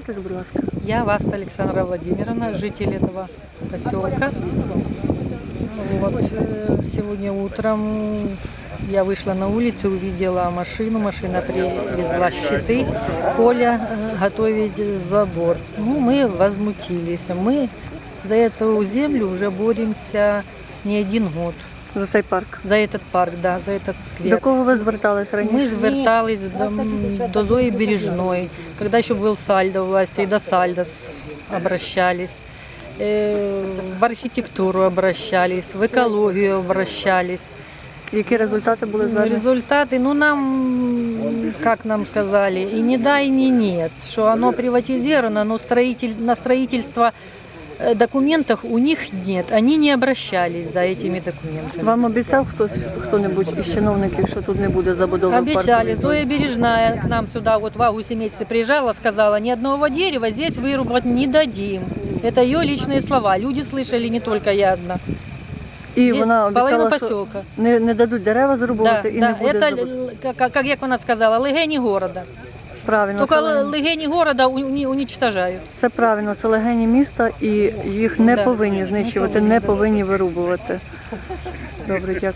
представтесь, будь. Я Васта Александра Владимировна, житель этого поселка. Вот, э, сегодня утром я вышла на улицу, увидела машину, машина привезла щиты, Коля э, готовить забор. Ну, мы возмутились. Мы за эту землю уже боремся не один год. За цей парк. За этот парк, да, за этот сквер. До кого ви звертались раніше? Ми звертались до, до Зої Бережної, коли ще був Сальдо у власті, і до Сальдо с- обращались, э, в архітектуру обращались, в екологію обращались. Які результати були зараз? Результаты, ну нам, как нам сказали, и не да, и не нет, что оно приватизировано, но строитель, на строительство э, документов у них нет, они не обращались за этими документами. Вам обіцяв хтось, хто-небудь із чиновників, що тут не буде забудови Обещали. паркової Зоя зони? Бережная к нам сюда вот в августе месяце приезжала, сказала, ни одного дерева здесь вырубать не дадим. Это ее личные слова. Люди слышали, не только я одна. І Есть вона половина обіцяла, що поселка. не, не дадуть дерева Да, зрубувати і да. не буде Это, забудови. л- как, как як вона сказала, легені города. Правильно, Только це, л- легені- легені города уни- уничтожають. це правильно, це легені міста і їх не Да. повинні знищувати, не повинні вирубувати. Добре, дякую.